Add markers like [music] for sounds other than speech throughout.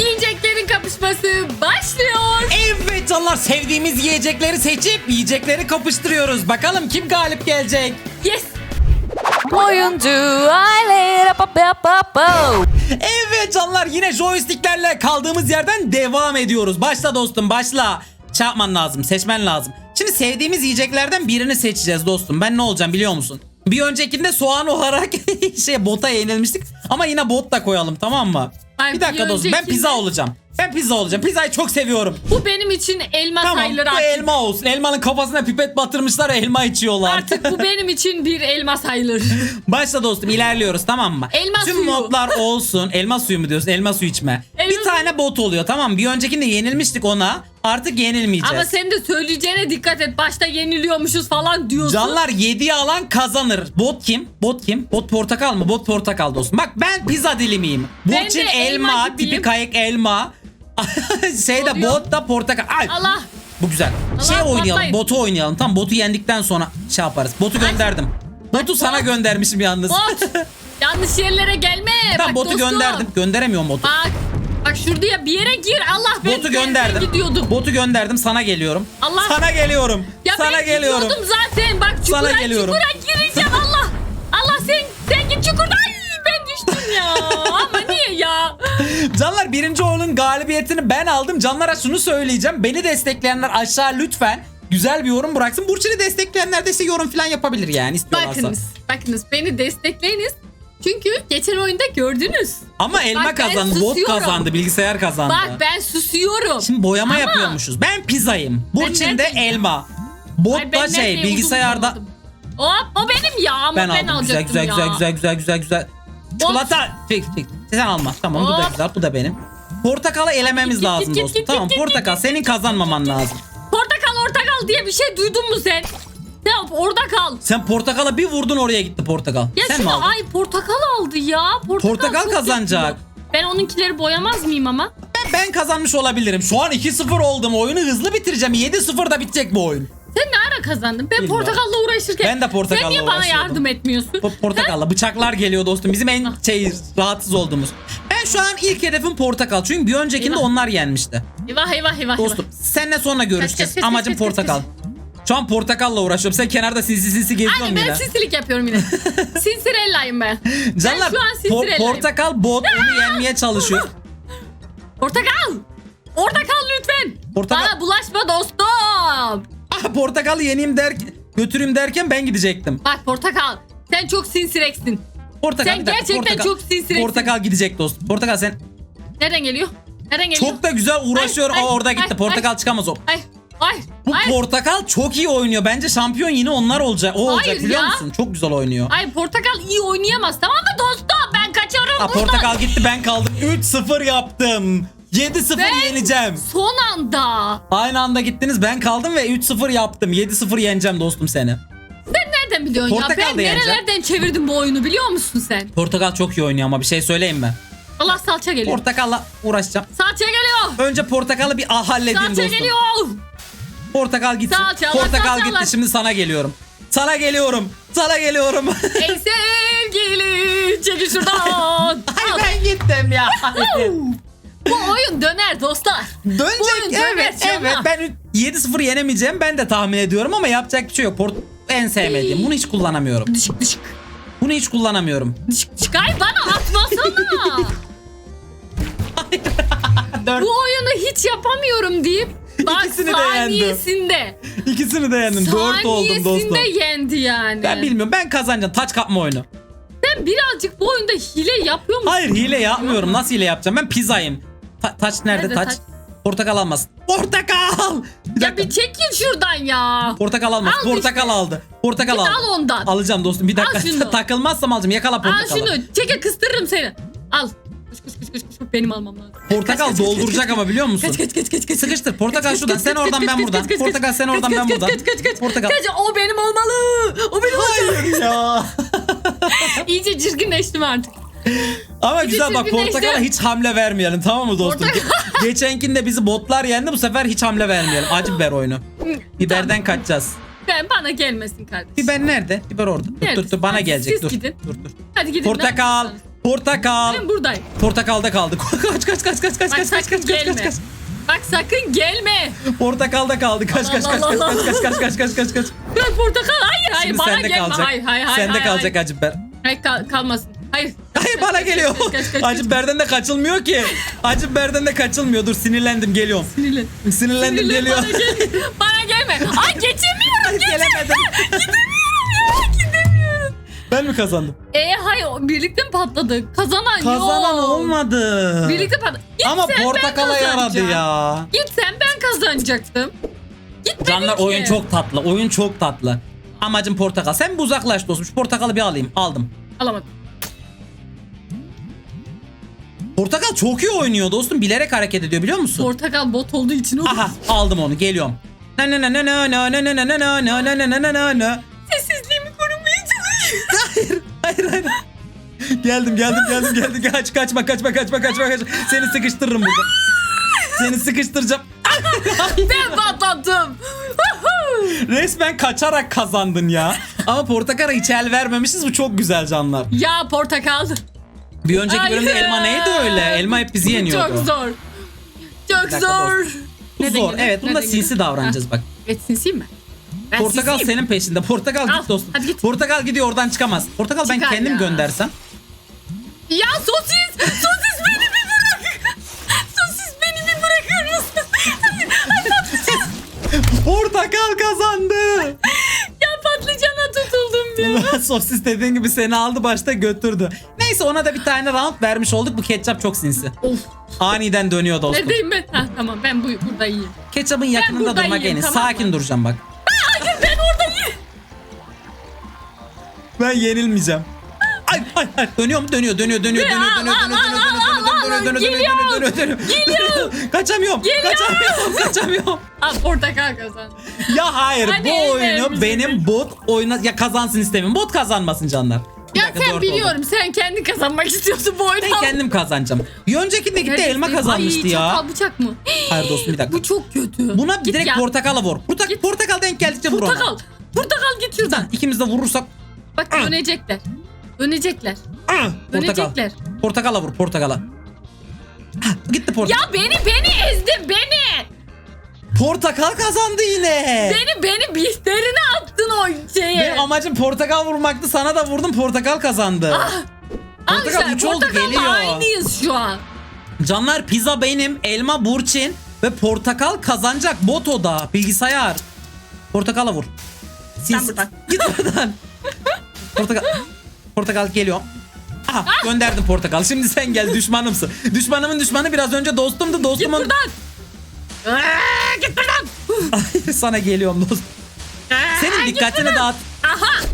Yiyeceklerin kapışması başlıyor. Evet canlar sevdiğimiz yiyecekleri seçip yiyecekleri kapıştırıyoruz. Bakalım kim galip gelecek? Yes. Oyuncu aile. Evet canlar yine joysticklerle kaldığımız yerden devam ediyoruz. Başla dostum başla. Yapman lazım seçmen lazım. Şimdi sevdiğimiz yiyeceklerden birini seçeceğiz dostum. Ben ne olacağım biliyor musun? Bir öncekinde soğan olarak [laughs] şey bota yenilmiştik. Ama yine bot da koyalım tamam mı? Ay, bir dakika bir dostum ben pizza olacağım. Ben pizza olacağım. Pizzayı çok seviyorum. Bu benim için elma Tamam sayılır bu artık. elma olsun. Elmanın kafasına pipet batırmışlar elma içiyorlar. Artık bu [laughs] benim için bir elma sayılır. Başla dostum ilerliyoruz tamam mı? Elma Tüm suyu. modlar olsun. Elma suyu mu diyorsun? Elma suyu içme. Elma bir tane bot oluyor tamam? Bir öncekinde yenilmiştik ona. Artık yenilmeyeceğiz. Ama sen de söyleyeceğine dikkat et. Başta yeniliyormuşuz falan diyorsun. Canlar 7'yi alan kazanır. Bot kim? Bot kim? Bot portakal mı? Bot portakal dostum. Bak ben pizza dilimiyim. Ben Burçin de elma elma, gibiyim. tipi kayık elma. [laughs] şey de Oluyor. bot da portakal. Ay, Allah. Bu güzel. Allah, şey oynayalım. patlayın. Botu oynayalım. Tam botu yendikten sonra şey yaparız. Botu gönderdim. Botu sana bot. göndermişim yalnız. Bot. [laughs] Yanlış yerlere gelme. Tamam Bak botu dostum. gönderdim. Gönderemiyorum botu. Bak. Bak şuraya bir yere gir. Allah ben Botu gönderdim. gidiyordum. Botu gönderdim. Sana geliyorum. Allah. Sana geliyorum. Ya sana ben geliyorum. gidiyordum zaten. Bak çukura Sana geliyorum. çukura gireceğim Allah. Allah sen sen git çukurda. Ay, ben düştüm ya. Ama niye ya? [laughs] Canlar birinci oyunun galibiyetini ben aldım. Canlara şunu söyleyeceğim. Beni destekleyenler aşağı lütfen güzel bir yorum bıraksın. Burçin'i destekleyenler de ise yorum falan yapabilir yani istiyorlarsa. Bakınız. Bakınız beni destekleyiniz. Çünkü geçen oyunda gördünüz. Ama elma Bak ben kazandı, bot susuyorum. kazandı, bilgisayar kazandı. Bak ben susuyorum. Şimdi boyama Ama- yapıyormuşuz. Ben pizzayım. Burçin de neredeyim elma. Bot Ay, da şey bilgisayarda. Bulamadım. Hop o benim ya ama Ben, ben, aldım. Güzel alacaktım güzel ya. güzel güzel güzel güzel güzel. Çikolata. Fik fik. Sen alma. Tamam bu da güzel. Bu da benim. Portakalı elememiz Git, lazım git, dostum. git, Tamam git, portakal senin kazanmaman lazım. Portakal ortakal diye bir şey duydun mu sen? Ya orada kal. Sen portakala bir vurdun oraya gitti portakal. Ya Sen mi aldın? ay portakal aldı ya. Portakal, Portakal çok kazanacak. yapıyor. Ben onunkileri boyamaz mıyım ama? Ben, ben kazanmış olabilirim. Şu an 2-0 oldum. Oyunu hızlı bitireceğim. 7-0 da bitecek bu oyun. Sen ne ara kazandın? Ben Bilmiyorum. portakalla uğraşırken. Ben de portakalla Sen niye bana uğraşıyordum. yardım etmiyorsun? Po- portakalla bıçaklar geliyor dostum. Bizim Ah. en şey rahatsız olduğumuz. Ben şu an ilk hedefim portakal. Çünkü bir öncekinde Eyvah. onlar yenmişti. Eyvah eyvah eyvah. Dostum seninle sonra görüşeceğiz. Kaç, kaç, kaç, Amacım kaç, kaç, portakal. Şu an portakalla uğraşıyorum. Sen kenarda sinsi sinsi geziyorsun Aynen ben yine. sinsilik yapıyorum yine. [laughs] Sinsirella'yım ben. Canlar ben şu an por- sinsirella'yım. portakal bot onu yenmeye çalışıyor. Portakal. Orada kal lütfen. Portakal- Bana bulaşma dostum. ah portakalı yeneyim der götüreyim derken ben gidecektim. Bak portakal. Sen çok sinsireksin. Portakal, Sen bir dakika, gerçekten portakal- çok sinsireksin. Portakal gidecek dostum. Portakal sen Nereden geliyor? Nereden geliyor? çok da güzel uğraşıyor. Ay, ay, Aa, orada gitti. ay, portakal çıkamaz o. Ay ay Bu ay. portakal çok iyi oynuyor. Bence şampiyon yine onlar olacak. O olacak Hayır biliyor ya. musun? Çok güzel oynuyor. Ay portakal iyi oynayamaz tamam mı dostum? Ben kaçıyorum Ha, buradan. portakal gitti ben kaldım. 3-0 yaptım. 7-0 Ben- yeneceğim. Son anda. Aynı anda gittiniz ben kaldım ve 3-0 yaptım. 7-0 yeneceğim dostum seni. Nereden biliyorsun Portakal ya? da Ben yenecek. nerelerden çevirdim bu oyunu biliyor musun sen? Portakal çok iyi oynuyor ama bir şey söyleyeyim mi? Allah salça geliyor. Portakalla uğraşacağım. salça geliyor. Önce portakalı bir ah halledeyim Salça dostum. geliyor. Portakal gitsin. Salçalar, Portakal salçalar. gitti şimdi sana geliyorum. Sana geliyorum. Sana geliyorum. [laughs] Ey sevgili çekil şuradan. [laughs] Ay ben gittim ya. bu oyun döner dostlar. Dönecek oyun döner evet canım. evet ben 7-0 yenemeyeceğim ben de tahmin ediyorum ama yapacak bir şey yok. Port en sevmediğim. Bunu hiç kullanamıyorum. Dışık dışık. Bunu hiç kullanamıyorum. Dışık dışık. Ay bana atmasana. [laughs] Bu oyunu hiç yapamıyorum deyip bak [laughs] İkisini de yendim. saniyesinde. İkisini de yendim. 4 oldum dostum. Saniyesinde yendi yani. Ben bilmiyorum. Ben kazanacağım. Taç kapma oyunu. Sen birazcık bu oyunda hile yapıyor musun? Hayır hile yapmıyorum. Nasıl hile yapacağım? Ben pizzayım. Ta- taç nerede, Nerede taç? taç? Portakal almasın. Portakal! Bir Ya dakika. bir çekil şuradan ya. Portakal almaz. Al Portakal aldı. Portakal Git aldı. al ondan. Alacağım dostum. Bir dakika. Al şunu. [laughs] Takılmazsam alacağım. Yakala Al portakalı. şunu. Çekil kıstırırım seni. Al. [laughs] Benim almam lazım. Portakal Kaç, dolduracak kaç, ama biliyor musun? Kaç kaç kaç kaç kaç. Sıkıştır. Portakal şuradan. Sen oradan ben buradan. Portakal sen oradan ben buradan. Kaç kaç kaç. Portakal. Kaç, o benim olmalı. O benim olmalı. Hayır ya. [laughs] İyice çirkinleştim artık. Ama güzel bak portakala hiç hamle vermeyelim tamam mı dostum? Ge- [laughs] Geçenkinde bizi botlar yendi bu sefer hiç hamle vermeyelim. Acı biber oyunu. Biberden kaçacağız. Ben bana gelmesin kardeşim. Biber nerede? Biber orada. Dur dur dur bana Hadi gelecek siz dur. gidin. Dur dur. Hadi gidin. Portakal. Portakal. Ben buradayım. Portakalda kaldık. kaç kaç kaç kaç kaç Bak kaç kaç sakın kaç kaç gelme. kaç kaç. Bak sakın gelme. Portakalda kaldı. Kaç Allah kaç kaç Allah kaç kaç kaç kaç kaç kaç kaç. Dur portakal hayır hayır Şimdi bana sende gelme. kalacak. Hayır hayır hayır. Sende hayır, kalacak Hayır, Acı Ber. hayır kal- kalmasın. Hayır. Hayır bana geliyor. Kaç, kaç, kaç, kaç, Acı Ber'den de kaçılmıyor ki. Acı Ber'den de kaçılmıyor. Dur sinirlendim geliyorum. Sinirlen. Sinirlendim Sinirlen, geliyor. Bana gelme. Bana gelme. Ay geçemiyorum. Gelemedim. Ben mi kazandım? E hayır birlikte mi patladık? Kazanan, Kazanan yok. olmadı. Birlikte patladık. Ama portakala yaradı ya. Git sen ben kazanacaktım. Gitmedin Canlar ki. oyun çok tatlı. Oyun çok tatlı. Amacım portakal. Sen bir uzaklaş dostum. Şu portakalı bir alayım. Aldım. Alamadım. Portakal çok iyi oynuyor dostum. Bilerek hareket ediyor biliyor musun? Portakal bot olduğu için o Aha aldım onu. Geliyorum. Na na na na na na na na na na na na na na na na na. Çalışıyor. Hayır hayır. Geldim geldim geldim geldim. Kaç kaçma kaçma kaçma kaçma kaçma. Seni sıkıştırırım burada. Seni sıkıştıracağım. ben patlattım. Resmen kaçarak kazandın ya. Ama portakala hiç el vermemişiz. Bu çok güzel canlar. ya portakal. Bir önceki bölümde Hayır. elma neydi öyle? Elma hep bizi yeniyordu. Çok zor. Çok zor. Bu Neden zor. Evet bunda Neden sinsi davranacağız bak. Evet sinsiyim mi? Ben Portakal sinsiyim. senin peşinde. Portakal Al, git dostum. hadi git. Portakal gidiyor oradan çıkamaz. Portakal ben Çıkar kendim ya. göndersem. Ya sosis! Sosis beni bir bırak! [laughs] Sosis beni bir bırakır mısın? Portakal kazandı. [laughs] ya patlıcana tutuldum ya. [laughs] Sosis dediğin gibi seni aldı başta götürdü. Neyse ona da bir tane round vermiş olduk. Bu ketçap çok sinsi. of. Aniden dönüyor dostum. Neredeyim ben? Ha, tamam ben bu, burada iyiyim. Ketçapın yakınında burada durmak en iyiyim, iyi. tamam Sakin mı? duracağım bak. Ben yenilmeyeceğim. Ay ay ay dönüyor mu? Dönüyor, dönüyor, dönüyor, dönüyor, dönüyor, dönüyor, dönüyor, dönüyor, dönüyor, dönüyor, dönüyor, dönüyor, dönüyor. Kaçamıyorum. Kaçamıyorum. Kaçamıyorum. Aa, portakal kazandı. Ya hayır Hani bu oyunu benim bot oyna ya kazansın istemiyorum. Bot kazanmasın canlar. Bir Ya dakika, dört sen oldu. biliyorum sen kendi kazanmak istiyorsun bu oyunu. Ben kendim kazanacağım. Bir öncekinde gitti elma kazanmıştı Ay, ya. Çatal bıçak mı? Hayır dostum bir dakika. Bu çok kötü. Buna Git direkt ya. portakala vur. Porta- Git. portakal denk geldikçe vur ona. Portakal. Portakal git şuradan. İkimiz de vurursak Bak Ah. dönecekler. Dönecekler. ah, portakal. Dönecekler. Portakala vur portakala. Ah, Gitti portakal. Ya beni beni ezdin beni. Portakal kazandı yine. Beni beni bihterine attın o şeye. Benim amacım portakal vurmaktı. Sana da vurdum portakal kazandı. Al portakal işte, üç oldu, portakalla geliyor. aynıyız şu an. Canlar pizza benim, elma Burçin ve portakal kazanacak bot o da bilgisayar. Portakala vur. Sil- buradan. Git buradan. [laughs] portakal. Portakal geliyor. Aha gönderdim portakal. Şimdi sen gel düşmanımsın. Düşmanımın düşmanı biraz önce dostumdu. Git Dostumun... buradan. Aa, git buradan. Hayır, sana geliyorum dost. Aa, Senin git dikkatini buradan. dağıt. Aha.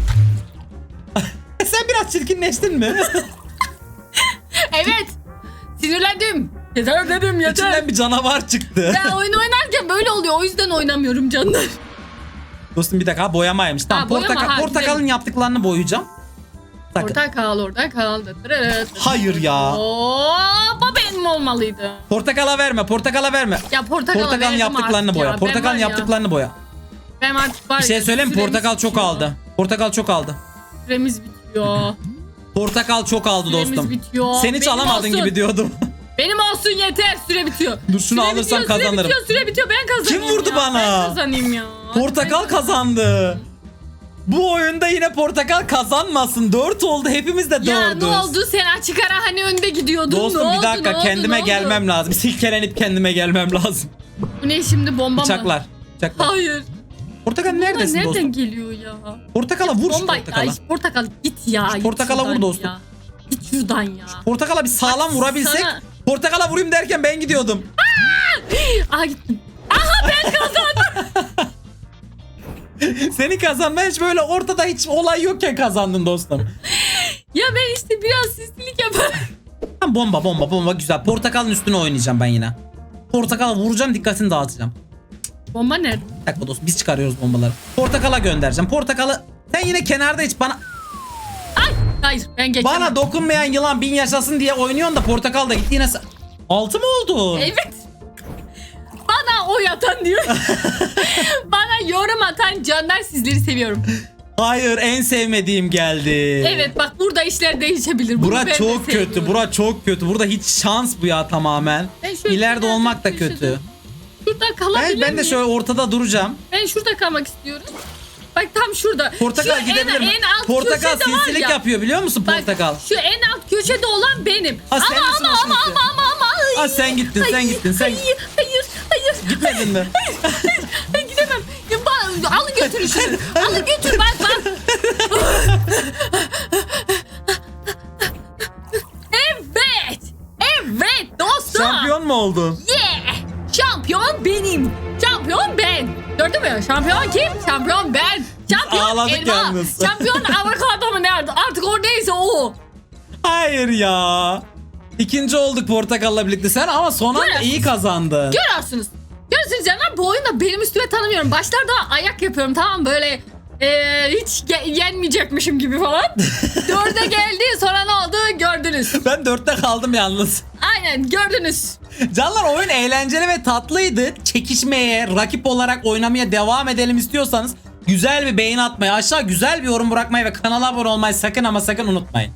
[laughs] Sen biraz çirkinleştin mi? [laughs] Evet. Sinirlendim. Yeter dedim yeter. İçinden bir canavar çıktı. Ben oyun oynarken böyle oluyor. O yüzden oynamıyorum canlar. Dostum bir dakika boyamaymış. Tamam Ha, boyama, portakal, ha, portakalın güzel. yaptıklarını boyayacağım. Sakın. Orada kal orada kal. Hayır ya. Hoppa benim olmalıydı. Portakala verme, portakala verme. Ya portakal Portakalın yaptıklarını boya. Portakalın yaptıklarını boya. Ben artık var Bir şey ya, söyleyeyim Portakal çok bitiyor. aldı. Portakal çok aldı. Süremiz bitiyor. Portakal çok aldı Süremiz dostum. bitiyor. Sen hiç Benim alamadın olsun. gibi diyordum. Benim olsun yeter süre bitiyor. Dur şunu Süre alırsam bitiyor, kazanırım. Süre bitiyor süre bitiyor ben kazanayım Kim vurdu ya. bana? Ben kazanayım ya. Portakal Ben- kazandı. Bu oyunda yine portakal kazanmasın. 4 oldu. Hepimiz de 4'üz. Ya ne oldu sen açık ara hani önde gidiyordun. Dostum ne bir oldu, dakika oldu, kendime oldu? gelmem lazım. Silkelenip kendime gelmem lazım. Bu ne şimdi bomba mı? Bıçaklar. Bıçaklar. Hayır. Portakal Bunlar neredesin nereden dostum? geliyor ya? Portakala vur şu Bomba. portakala. Ay, portakal git ya. git portakala vur dostum. ya. Git şuradan ya. Portakala bir sağlam Bak vurabilsek. sana- Portakala vurayım derken ben gidiyordum. Aha gittim. Aha ben kazandım. [laughs] Seni kazanma hiç böyle ortada hiç olay yokken kazandın dostum. ya ben işte biraz sislilik yaparım. Tamam, bomba bomba bomba güzel. Portakalın üstüne oynayacağım ben yine. Portakala vuracağım dikkatini dağıtacağım. Bomba nerede? Bir dakika dostum biz çıkarıyoruz bombaları. Portakala göndereceğim. Portakalı sen yine kenarda hiç bana hayır ben geçemem. bana dokunmayan yılan bin yaşasın diye oynuyorsun da portakal da gitti yine. sa- Altı mı oldu? Evet. Bana oy atan diyor. [laughs] Bana yorum atan canlar sizleri seviyorum. Hayır en sevmediğim geldi. Evet bak burada işler değişebilir. Bunu Bura ben de çok kötü. sevmiyorum. Bura çok kötü. Burada hiç şans bu ya tamamen. Ben şöyle İleride olmak da köşede- kötü. Şurada kalabilir Ben, ben de miyim? şöyle ortada duracağım. Ben şurada kalmak istiyorum. Bak tam şurada. Portakal Şu gidebilir en, mi? en alt Portakal sinsilik ya. yapıyor biliyor musun Bak, portakal? Şu en alt köşede olan benim. Ha, ama sen ama ama ama ama ama. Ay, Ha, sen gittin, sen hayır, gittin, sen- Hayır hayır hayır. Gitmedin mi? Ben gidemem. Ya, bak, alın götürün [laughs] şunu. alın götür bak bak. evet. Evet dostum. Şampiyon mu oldun? Yeah! Şampiyon benim. Şampiyon ben. Gördün mü? Şampiyon kim? Şampiyon ben. Şampiyon ağladık elma. yalnız. [laughs] Şampiyon avokado mu nerede? Artık o neyse o. Hayır ya. İkinci olduk portakalla birlikte sen ama son anda Görüyorsunuz. iyi kazandın. Görüyorsunuz. Görüyorsunuz canlar bu oyunda benim üstüme tanımıyorum. Başlarda ayak yapıyorum tamam mı? böyle eee, hiç ge- yenmeyecekmişim gibi falan. [laughs] Dörde geldi sonra ne oldu gördünüz. Ben dörtte kaldım yalnız. Aynen gördünüz. Canlar oyun eğlenceli ve tatlıydı. Çekişmeye, rakip olarak oynamaya devam edelim istiyorsanız güzel bir beğeni atmayı, aşağı güzel bir yorum bırakmayı ve kanala abone olmayı sakın ama sakın unutmayın.